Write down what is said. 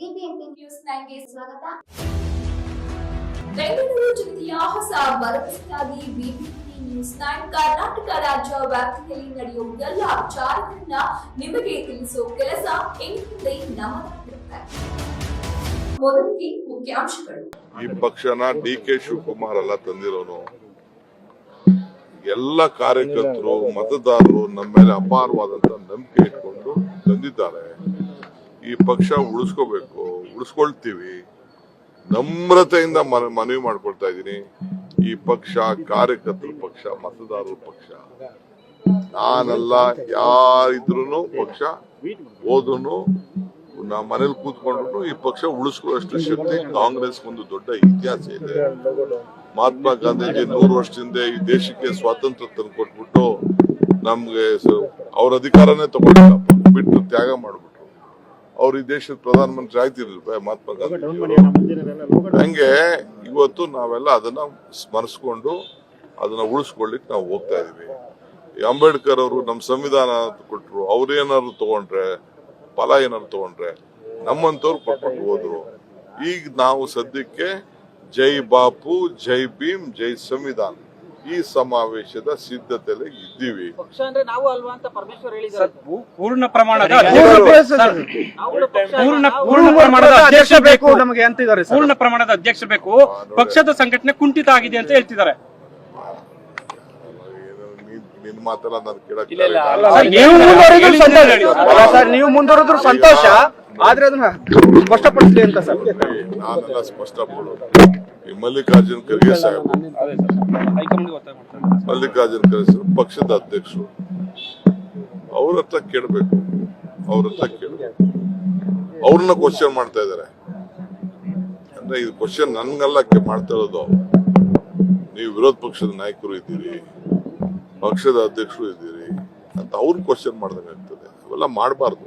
BBMP news ನೈನ್ಗೆ ಸ್ವಾಗತ. ಬೆಂಗಳೂರು ಜಿಲ್ಲೆಯ ಹೊಸ ಭರವಸೆಯಾಗಿ ಬಿಬಿಎಂಪಿ ನ್ಯೂಸ್ ನೈನ್ ಕರ್ನಾಟಕ ರಾಜ್ಯ ವ್ಯಾಪ್ತಿಯಲ್ಲಿ ನಡೆಯುವ ಎಲ್ಲ ವಿಚಾರಗಳನ್ನ ನಿಮಗೆ ತಿಳಿಸುವ ಕೆಲಸ ಇನ್ಮುಂದೆ ನಮ್ಮದಾಗಿರುತ್ತೆ ಮೊದಲಿಗೆ ಮುಖ್ಯಾಂಶಗಳು. ಈ ಪಕ್ಷನ ಡಿ ಕೆ ಶಿವಕುಮಾರ್ ಎಲ್ಲ ತಂದಿರೋನು. ಎಲ್ಲ ಕಾರ್ಯಕರ್ತರು ಮತದಾರರು ನಮ್ಮ ಮೇಲೆ ಅಪಾರವಾದಂತ ನಂಬಿಕೆ ಇಟ್ಕೊಂಡು ತಂದಿದ್ದಾರೆ. ಪಕ್ಷ ಉಳಿಸ್ಕೋಬೇಕು, ಉಳಿಸ್ಕೊಳ್ತೀವಿ. ನಮ್ರತೆಯಿಂದ ಮನ- ಮನವಿ ಮಾಡ್ಕೊಳ್ತಾ ಇದ್ದೀನಿ. ಈ ಪಕ್ಷ ಕಾರ್ಯಕರ್ತರ ಪಕ್ಷ, ಮತದಾರರ ಪಕ್ಷ. ನಾನಲ್ಲ ಯಾರಿದ್ರು ಪಕ್ಷ ಹೋದ್ರು ನಾ ಮನೇಲಿ ಕೂತ್ಕೊಂಡ್ರು ಈ ಪಕ್ಷ ಉಳಿಸ್ಕೊಳ್ಳೋಷ್ಟು ಶಕ್ತಿ ಕಾಂಗ್ರೆಸ್ ಒಂದು ದೊಡ್ಡ ಇತಿಹಾಸ ಇದೆ. ಮಹಾತ್ಮ ಗಾಂಧೀಜಿ ನೂರು ವರ್ಷದಿಂದ ಈ ದೇಶಕ್ಕೆ ಸ್ವಾತಂತ್ರ್ಯ ತಂದು ಕೊಟ್ಬಿಟ್ಟು ನಮ್ಗೆ ಅವ್ರ ಅಧಿಕಾರನೇ ತಗೊಂಡಿಲ್ಲ ಬಿಟ್ಟು ತ್ಯಾಗ ಮಾಡ್ಬಿಟ್ರು. ಅವ್ರು ಈ ದೇಶದ ಪ್ರಧಾನಮಂತ್ರಿ ಆಗ್ತಿರ್ಲಿಲ್ಲ ಮಹಾತ್ಮ ಗಾಂಧಿ. ಹಂಗೆ ಇವತ್ತು ನಾವೆಲ್ಲ ಅದನ್ನ ಸ್ಮರಿಸ್ಕೊಂಡು ಅದನ್ನ ಉಳಿಸ್ಕೊಳ್ಳಿಕ್ಕೆ ನಾವು ಹೋಗ್ತಾ ಇದೀವಿ. ಅಂಬೇಡ್ಕರ್ ಅವರು ನಮ್ಮ ಸಂವಿಧಾನ ಕೊಟ್ರು ಅವ್ರೇನಾದ್ರು ತಗೊಂಡ್ರೆ ಫಲ ಏನಾದ್ರು ತಗೊಂಡ್ರೆ ನಮ್ಮಂತವ್ರು ಕೊಟ್ಬಿಟ್ಟು ಹೋದ್ರು. ಈಗ ನಾವು ಸದ್ಯಕ್ಕೆ ಜೈ ಬಾಪು ಜೈ ಭೀಮ್ ಜೈ ಸಂವಿಧಾನ್. ಈ ಸಮಾವೇಶದ ಸಿದ್ಧತೆಯಲ್ಲಿ ಇದ್ದೀವಿ. ಪಕ್ಷ ಅಂದ್ರೆ ನಾವು ಅಲ್ವಾ ಅಂತ ಪರಮೇಶ್ವರ್ ಹೇಳಿದ್ದಾರೆ. ಪೂರ್ಣ ಪ್ರಮಾಣದ ಪೂರ್ಣ ಪೂರ್ಣ ಪ್ರಮಾಣದ ಅಧ್ಯಕ್ಷ ಬೇಕು ನಮಗೆ ಅಂತಿದ್ದಾರೆ ಸರ್. ಪೂರ್ಣ ಪ್ರಮಾಣದ ಅಧ್ಯಕ್ಷ ಬೇಕು. ಪಕ್ಷದ ಸಂಘಟನೆ ಕುಂಠಿತ ಆಗಿದೆ ಅಂತ ಹೇಳ್ತಿದ್ದಾರೆ. ನಿನ್ ಮಾತೆಲ್ಲ ನಾನು ಕೇಳಕ್ ಇಲ್ಲ, ಇಲ್ಲ, ತಯಾರಿಲ್ಲ. ಅಲ್ಲ, ನೀವು ಮುಂದುವರಿದ್ರು ಸಂತೋಷ. ಆದ್ರೆ ಅದನ್ನ ಸ್ಪಷ್ಟಪಡಿಸಲಿ ಅಂತ ಸರ್. ನಾನೆಲ್ಲ ಸ್ಪಷ್ಟಪಡೋದು ಈ ಮಲ್ಲಿಕಾರ್ಜುನ್ ಖರ್ಗೆ ಸಾಹೇಬ್. ಮಲ್ಲಿಕಾರ್ಜುನ್ ಖರ್ಗೆ ಪಕ್ಷದ ಅಧ್ಯಕ್ಷರು. ಅವ್ರ ಹತ್ರ ಕೇಳಬೇಕು. ಅವ್ರ ಹತ್ರ ಕೇಳಬೇಕು. ಅವ್ರನ್ನ ಕ್ವಶನ್ ಮಾಡ್ತಾ ಇದಾರೆ ಅಂದ್ರೆ ಇದು ಕ್ವಶನ್ ನನ್ಗೆಲ್ಲ ಮಾಡ್ತಾ ಇರೋದು ನೀವು ವಿರೋಧ ಪಕ್ಷದ ನಾಯಕರು ಇದ್ದೀರಿ, ಪಕ್ಷದ ಅಧ್ಯಕ್ಷರು ಇದ್ದೀರಿ ಅಂತ ಅವ್ರನ್ನ ಕ್ವಶನ್ ಮಾಡ್ದಂಗೆ ಆಗ್ತದೆ. ಅವೆಲ್ಲ ಮಾಡಬಾರ್ದು.